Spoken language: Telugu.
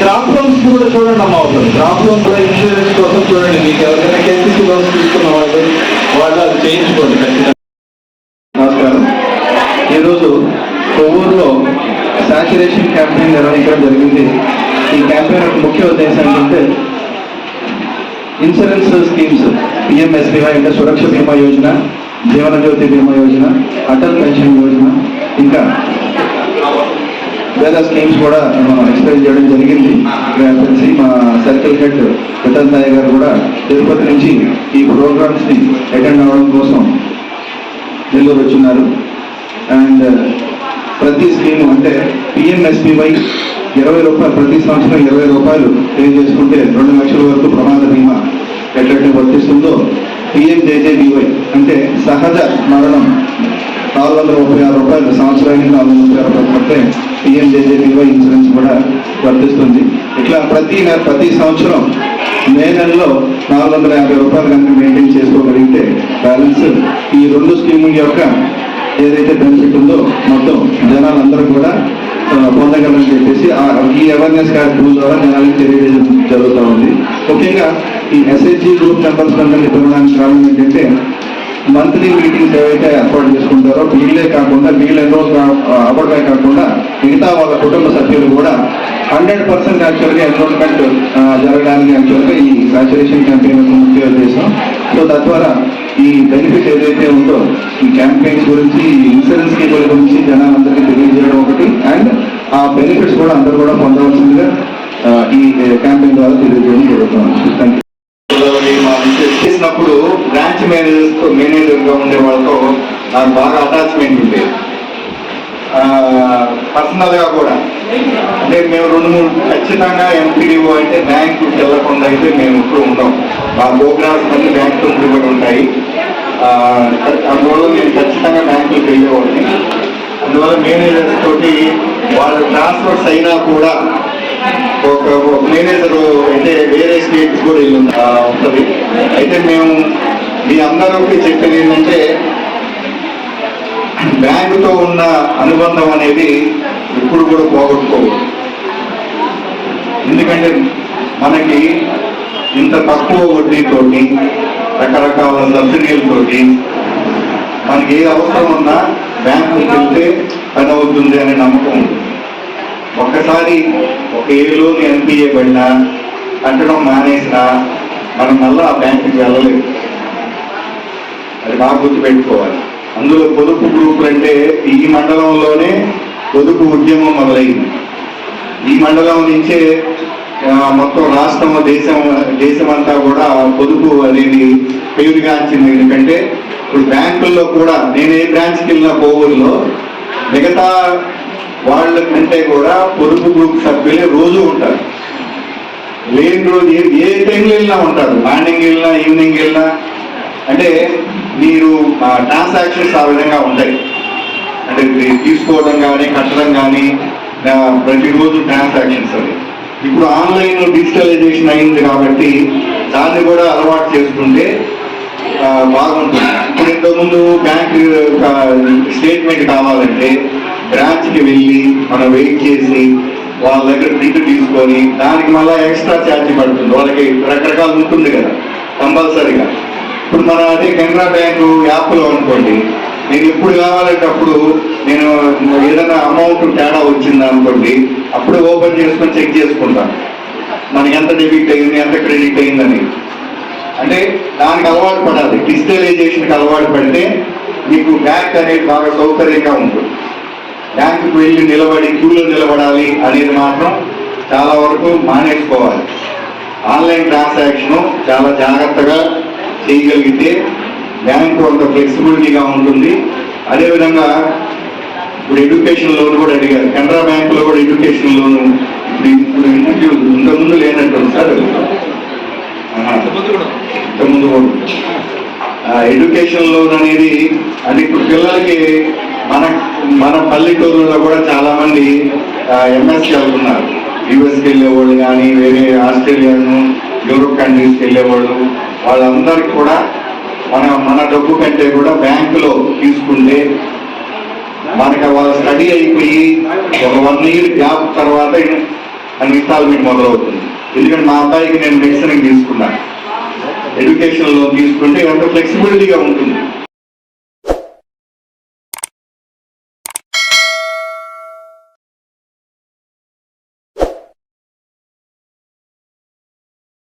క్రాప్ లోన్స్ కూడా చూడండి అమ్మ ఒకసారి క్రాప్ లోన్ కూడా ఇన్సూరెన్స్ కోసం చూడండి మీకు ఎవరైనా కేసీసీ లోన్స్ తీసుకున్న వాళ్ళు వాళ్ళు అది చేయించుకోండి ఖచ్చితంగా. నమస్కారం. ఈరోజు కొవ్వూరులో సాచురేషన్ క్యాంపెయిన్ నిర్వహించడం జరిగింది. ఈ క్యాంపెయిన్ యొక్క ముఖ్య ఉద్దేశం ఏంటంటే ఇన్సూరెన్స్ స్కీమ్స్ పిఎంఎస్బీవై అంటే సురక్ష బీమా యోజన జీవన జ్యోతి బీమా యోజన అటల్ పెన్షన్ యోజన ఇంకా వేరే స్కీమ్స్ కూడా మనం ఎక్స్ప్లెయిన్ చేయడం జరిగింది. తెలిసి మా సర్కిల్ హెడ్ విఠల్ సాయి గారు కూడా తిరుపతి నుంచి ఈ ప్రోగ్రామ్స్ని అటెండ్ అవ్వడం కోసం నెల్లూరు వచ్చిన్నారు అండ్ ప్రతి స్కీమ్ అంటే పిఎంఎస్బీవై ఇరవై రూపాయలు ప్రతి సంవత్సరం ఇరవై రూపాయలు పే చేసుకుంటే రెండు లక్షల వరకు ప్రమాద బీమా ఎట్లయితే వర్తిస్తుందో పిఎంజేజేబీవై అంటే సహజ మరణం నాలుగు వందల ముప్పై ఆరు రూపాయలు సంవత్సరానికి నాలుగు వందల ముప్పై ఆరు రూపాయలు పడితే పిఎంజేజేబీవై ఇన్సూరెన్స్ కూడా వర్తిస్తుంది. ఇట్లా ప్రతి నెల ప్రతి సంవత్సరం మే నెలలో నాలుగు వందల యాభై రూపాయలు కనుక మెయింటైన్ చేసుకోగలిగితే బ్యాలెన్స్ ఈ రెండు స్కీముల యొక్క ఏదైతే బెనిఫిట్ ఉందో మొత్తం జనాలందరూ కూడా పొందగలని చెప్పేసి ఆ ఈ అవేర్నెస్ కార్యక్రమం ద్వారా జనాలకు తెలియజేయడం జరుగుతూ ఉంది. ముఖ్యంగా ఈ ఎస్హెచ్జి గ్రూప్ మెంబర్స్ అందరినీ పిలవడానికి కారణం ఏంటంటే మంత్లీ మీటింగ్స్ ఏవైతే ఏర్పాటు చేసుకుంటారో వీళ్ళే కాకుండా వీళ్ళు ఎన్రోల్ అవ్వడమే కాకుండా మిగతా వాళ్ళ కుటుంబ సభ్యులు కూడా హండ్రెడ్ పర్సెంట్ యాక్చువల్గా ఎన్రోల్మెంట్ జరగడానికి యాక్చువల్గా ఈ సాచురేషన్ క్యాంపెయిన్ యొక్క ముఖ్య ఉద్దేశం. సో తద్వారా ఈ బెనిఫిట్ ఏదైతే ఉందో ఈ క్యాంపెయిన్స్ గురించి ఈ ఇన్సూరెన్స్ స్కీముల గురించి జనాలందరికీ తెలియజేయడం ఒకటి. అండ్ ఆ బెనిఫిట్స్ కూడా అందరూ కూడా పొందవలసిందిగా ఈ క్యాంపెయిన్ ద్వారా తెలియజేయడం జరుగుతుంది. బ్రాంచ్ మేనేజర్ మేనేజర్గా ఉండే వాళ్ళతో నాకు బాగా అటాచ్మెంట్ ఉండేది పర్సనల్గా కూడా. అంటే మేము రెండు మూడు ఖచ్చితంగా ఎంపీడీఓ అంటే బ్యాంకు వెళ్ళకుండా అయితే మేము ఇప్పుడు ఉంటాం. మా ప్రోగ్రామ్స్ అన్ని బ్యాంకు కూడా ఉంటాయి. అందువల్ల నేను ఖచ్చితంగా బ్యాంకులకు వెళ్ళేవాడిని. అందువల్ల మేనేజర్స్ తోటి వాళ్ళు ట్రాన్స్ఫర్స్ అయినా కూడా ఒక మేనేజరు మేనేజర్ అంటే వేరే స్టేట్స్ కూడా వెళ్ళి ఉంటుంది. అయితే మేము మీ అందరికీ చెప్పేది ఏంటంటే బ్యాంకుతో ఉన్న అనుబంధం అనేది ఇప్పుడు కూడా పోగొట్టుకోవద్దు ఎందుకంటే మనకి ఇంత తక్కువ వడ్డీతోటి రకరకాల సబ్సిడీలతోటి మనకి ఏ అవసరం ఉన్నా బ్యాంకుకి వెళ్తే పని అవుతుంది అనే నమ్మకం ఉంది. ఒక్కసారి ఒక ఏ లోన్ ఎన్పిఏ పడినా కట్టడం మానేసినా మనం మళ్ళీ ఆ బ్యాంకుకి వెళ్ళలేదు అది మనం గుర్తుపెట్టుకోవాలి. అందులో పొదుపు గ్రూపులు అంటే ఈ మండలంలోనే పొదుపు ఉద్యమం మొదలైంది. ఈ మండలం నుంచే మొత్తం రాష్ట్రం దేశం దేశం అంతా కూడా పొదుపు అనేది పేరుగాంచింది ఎందుకంటే ఇప్పుడు బ్యాంకుల్లో కూడా నేను ఏ బ్రాంచ్కి వెళ్ళిన కోవూరులో మిగతా వాళ్ళ కంటే కూడా పొదుపు గ్రూప్ సభ్యులే రోజు ఉంటారు. లేని రోజు ఏ- ఏ టైంలో వెళ్ళినా ఉంటారు. మార్నింగ్ వెళ్ళినా ఈవినింగ్ వెళ్ళినా. అంటే మీరు ట్రాన్సాక్షన్స్ ఆ విధంగా ఉంటాయి అంటే తీసుకోవడం కానీ కట్టడం కానీ ప్రతిరోజు ట్రాన్సాక్షన్స్ అవి. ఇప్పుడు ఆన్లైన్ డిజిటలైజేషన్ అయింది కాబట్టి దాన్ని కూడా అలవాటు చేసుకుంటే బాగుంటుంది. ఇప్పుడు ఇంతకుముందు బ్యాంక్ స్టేట్మెంట్ కావాలంటే బ్రాంచ్కి వెళ్ళి మనం వెయిట్ చేసి వాళ్ళ దగ్గర ప్రింట్ తీసుకొని దానికి మళ్ళీ ఎక్స్ట్రా ఛార్జ్ పడుతుంది. వాళ్ళకి రకరకాలు ఉంటుంది కదా కంపల్సరీగా. ఇప్పుడు మన అదే కెనరా బ్యాంకు యాప్లో అనుకోండి నేను ఎప్పుడు కావాలంటే అప్పుడు నేను ఏదైనా అమౌంట్ తేడా వచ్చింది అనుకోండి అప్పుడు ఓపెన్ చేసుకొని చెక్ చేసుకుంటాను మనకి ఎంత డెబిట్ అయింది ఎంత క్రెడిట్ అయిందని. అంటే దానికి అలవాటు పడాలి. డిజిటలైజేషన్కి అలవాటు పడితే మీకు బ్యాంక్ అనేది బాగా సౌకర్యంగా ఉంటుంది. బ్యాంకుకి వెళ్ళి నిలబడి క్యూలో నిలబడాలి అనేది మాత్రం చాలా వరకు మానేసుకోవాలి. ఆన్లైన్ ట్రాన్సాక్షన్ చాలా జాగ్రత్తగా చేయగలిగితే బ్యాంకు అంత ఫ్లెక్సిబిలిటీగా ఉంటుంది. అదేవిధంగా ఇప్పుడు ఎడ్యుకేషన్ లోన్ కూడా అడిగారు. కెనరా బ్యాంకులో కూడా ఎడ్యుకేషన్ లోన్ ఇప్పుడు ఇప్పుడు ఇంట్రడ్యూస్ ఇంతకుముందు లేనట్టు సార్. ఇంతకుముందు కూడా ఎడ్యుకేషన్ లోన్ అనేది అది ఇప్పుడు పిల్లలకి మన మన పల్లెటూరులో కూడా చాలా మంది ఎంఎస్కి వెళ్తున్నారు. యుఎస్కి వెళ్ళేవాళ్ళు కానీ వేరే ఆస్ట్రేలియాను యూరోప్ కంట్రీస్కి వెళ్ళేవాళ్ళు వాళ్ళందరికీ కూడా మన మన డబ్బు కంటే కూడా బ్యాంకులో తీసుకుంటే మనకి వాళ్ళ స్టడీ అయిపోయి ఒక వన్ ఇయర్ గ్యాప్ తర్వాత ఇన్స్టాల్మెంట్ మొదలవుతుంది. ఎందుకంటే మా అబ్బాయికి నేను మెడిసిన్ తీసుకున్నాను ఎడ్యుకేషన్ లోన్ తీసుకుంటే ఎంత ఫ్లెక్సిబిలిటీగా ఉంటుంది.